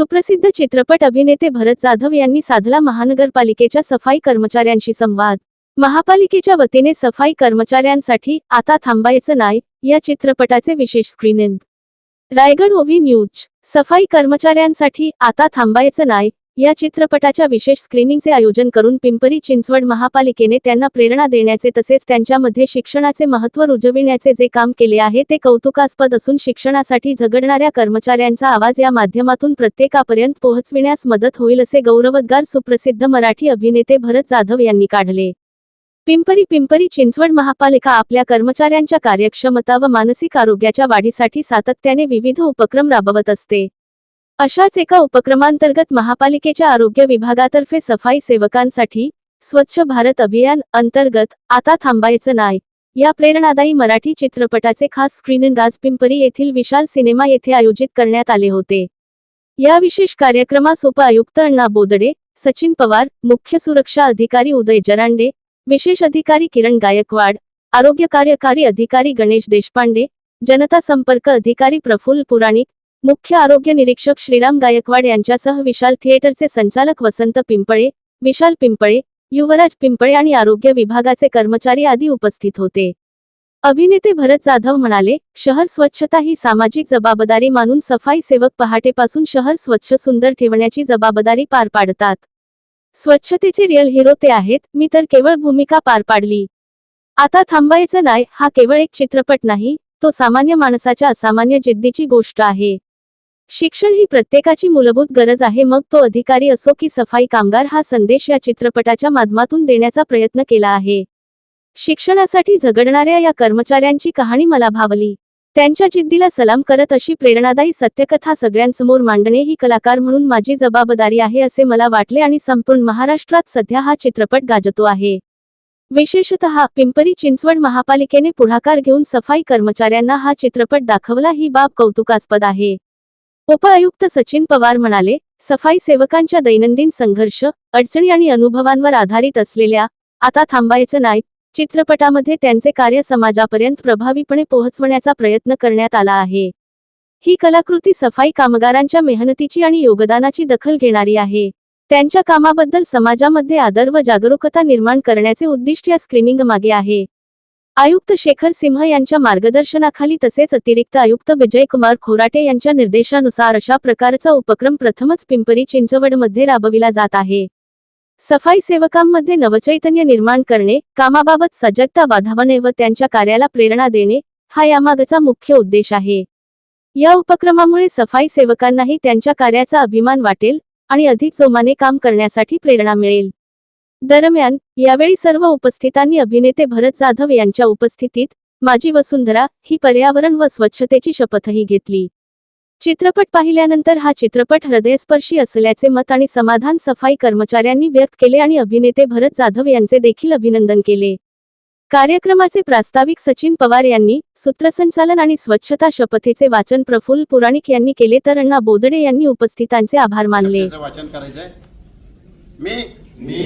सुप्रसिद्ध चित्रपट अभिनेते भरत जाधव यांनी साधला महानगरपालिकेच्या सफाई कर्मचाऱ्यांशी संवाद. महापालिकेच्या वतीने सफाई कर्मचाऱ्यांसाठी आता थांबायचं नाही या चित्रपटाचे विशेष स्क्रीनिंग रायगड ओव्ही न्यूज. सफाई कर्मचाऱ्यांसाठी आता थांबायचं नाही या चित्रपटाच्या विशेष स्क्रीनिंगचे आयोजन करून पिंपरी चिंचवड महापालिकेने त्यांना प्रेरणा देण्याचे तसेच त्यांच्यामध्ये शिक्षणाचे महत्त्व रुजविण्याचे जे काम केले आहे ते कौतुकास्पद असून शिक्षणासाठी झगडणाऱ्या कर्मचाऱ्यांचा आवाज या माध्यमातून प्रत्येकापर्यंत पोहोचविण्यास मदत होईल असे गौरवोद्गार सुप्रसिद्ध मराठी अभिनेते भरत जाधव यांनी काढले. पिंपरी पिंपरी चिंचवड महापालिका आपल्या कर्मचाऱ्यांच्या कार्यक्षमता व मानसिक आरोग्याच्या वाढीसाठी सातत्याने विविध उपक्रम राबवत असते. अशाच एका उपक्रमांतर्गत महापालिकेच्या आरोग्य विभागातर्फे सफाई सेवकांसाठी स्वच्छ भारत अभियान अंतर्गत आता थांबायचं नाही. या प्रेरणादायी मराठी चित्रपटाचे खास स्क्रीनिंग आज पिंपरी येथील विशाल सिनेमा येथे आयोजित करण्यात आले होते. या विशेष कार्यक्रमास उपआयुक्त अण्णा बोदडे सचिन पवार मुख्य सुरक्षा अधिकारी उदय जरांडे विशेष अधिकारी किरण गायकवाड आरोग्य कार्यकारी अधिकारी गणेश देशपांडे जनता संपर्क अधिकारी प्रफुल्ल पुराणिक मुख्य आरोग्य निरीक्षक श्रीराम गायकवाड यांच्यासह विशाल थिएटरचे संचालक वसंत पिंपळे विशाल पिंपळे युवराज पिंपळे आणि आरोग्य विभागाचे कर्मचारी आदी उपस्थित होते. अभिनेते भरत जाधव म्हणाले शहर स्वच्छता ही सामाजिक जबाबदारी मानून सफाई सेवक पहाटेपासून शहर स्वच्छ सुंदर ठेवण्याची जबाबदारी पार पाडतात. स्वच्छतेचे रिअल हिरो ते आहेत मी तर केवळ भूमिका पार पाडली. आता थांबायचं नाही हा केवळ एक चित्रपट नाही तो सामान्य माणसाच्या असामान्य जिद्दीची गोष्ट आहे. शिक्षण ही प्रत्येकाची मूलभूत गरज आहे. मग तो अधिकारी असो की सफाई कामगार हा संदेश या चित्रपटाच्या माध्यमातून देण्याचा प्रयत्न केला आहे. शिक्षणासाठी झगडणाऱ्या या कर्मचाऱ्यांची कहाणी मला भावली. त्यांच्या जिद्दीला सलाम करत अशी प्रेरणादायी सत्यकथा सगळ्यांसमोर मांडणे ही कलाकार म्हणून माझी जबाबदारी आहे असे मला वाटले आणि संपूर्ण महाराष्ट्रात सध्या हा चित्रपट गाजतो आहे. विशेषतः पिंपरी चिंचवड महापालिकेने पुढाकार घेऊन सफाई कर्मचाऱ्यांना हा चित्रपट दाखवला. ही बाब कौतुकास्पद आहे. उपआयुक्त सचिन पवार म्हणाले सफाई सेवकांच्या दैनंदिन संघर्ष अडचणी आणि अनुभवांवर आधारित असलेल्या आता थांबायचं नाही चित्रपटामध्ये त्यांचे कार्य समाजापर्यंत प्रभावीपणे पोहोचवण्याचा प्रयत्न करण्यात आला आहे. ही कलाकृती सफाई कामगारांच्या मेहनतीची आणि योगदानाची दखल घेणारी आहे. त्यांच्या कामाबद्दल समाजामध्ये आदर व जागरूकता निर्माण करण्याचे उद्दिष्ट या स्क्रीनिंग मागे आहे. आयुक्त शेखर सिंह यांच्या मार्गदर्शनाखाली तसेच अतिरिक्त आयुक्त विजयकुमार खोराटे यांच्या निर्देशानुसार अशा प्रकारचा उपक्रम प्रथमच पिंपरी चिंचवडमध्ये राबविला जात आहे. सफाई सेवकांमध्ये नवचैतन्य निर्माण करणे कामाबाबत सजगता वाढवणे व त्यांच्या कार्याला प्रेरणा देणे हा यामागचा मुख्य उद्देश आहे. या उपक्रमामुळे सफाई सेवकांनाही त्यांच्या कार्याचा अभिमान वाटेल आणि अधिक जोमाने काम करण्यासाठी प्रेरणा मिळेल. दरम्यान यावेळी सर्व उपस्थितांनी अभिनेते भरत जाधव यांच्या उपस्थितीत माझी वसुंधरा ही पर्यावरण व स्वच्छतेची शपथही घेतली. चित्रपट पाहिल्यानंतर हा चित्रपट हृदयस्पर्शी असल्याचे मत आणि समाधान सफाई कर्मचाऱ्यांनी व्यक्त केले आणि अभिनेते भरत जाधव यांचे देखील अभिनंदन केले. कार्यक्रमाचे प्रास्ताविक सचिन पवार यांनी सूत्रसंचालन आणि स्वच्छता शपथेचे वाचन प्रफुल्ल पुराणिक यांनी केले तर अण्णा बोदडे यांनी उपस्थितांचे आभार मानले. वाचन करायचंय. मी मी.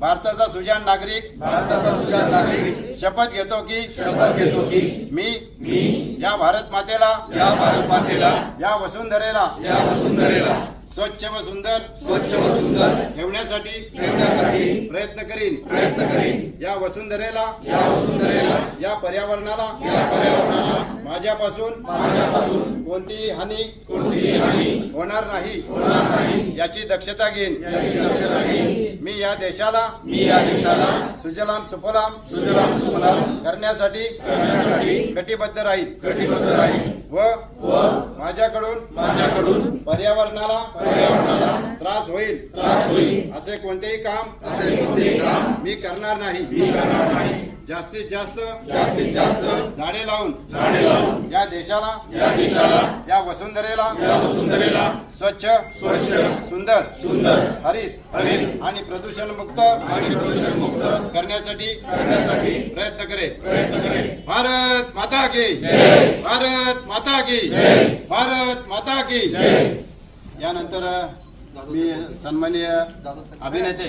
भारताचा सुजान नागरिक. भारताचा सुजाण नागरिक. शपथ घेतो की. शपथ घेतो की. मी. मी. या भारत मातेला. या भारत मातेला. या वसुंधरेला. या वसुंधरेला. स्वच्छ व सुंदर स्वच्छ व सुंदर ठेवण्यासाठी ठेवण्यासाठी प्रयत्न करीन. प्रयत्न करीन. या वसुंधरेला या वसुंधरेला या पर्यावरणाला या पर्यावरणाला माझ्यापासून माझ्यापासून कोणतीही हानी कोणतीही हानी होणार नाही. होणार नाही. याची दक्षता घेईन. याची दक्षता घेईन. मी या देशाला मी या देशाला सुजलाम सुफलाम सुजलाम सुफलाम करण्यासाठी करण्यासाठी कटिबद्ध राहील कटिबद्ध राहील व माझ्याकडून माझ्याकडून पर्यावरणाला त्रास होईल त्रास होईल असे कोणतेही काम असे कोणतेही काम मी करणार नाही. जास्तीत जास्त जास्तीत जास्त झाडे लावून झाडे लावून या देशाला या देशाला या वसुंधरेला या वसुंधरेला स्वच्छ स्वच्छ सुंदर सुंदर हरित हरित आणि प्रदूषण मुक्त आणि प्रदूषण मुक्त करण्यासाठी करण्यासाठी प्रयत्न करेल. प्रयत्न भारत माता की भारत माता की भारत माता की यानंतर मी सन्माननीय अभिनेते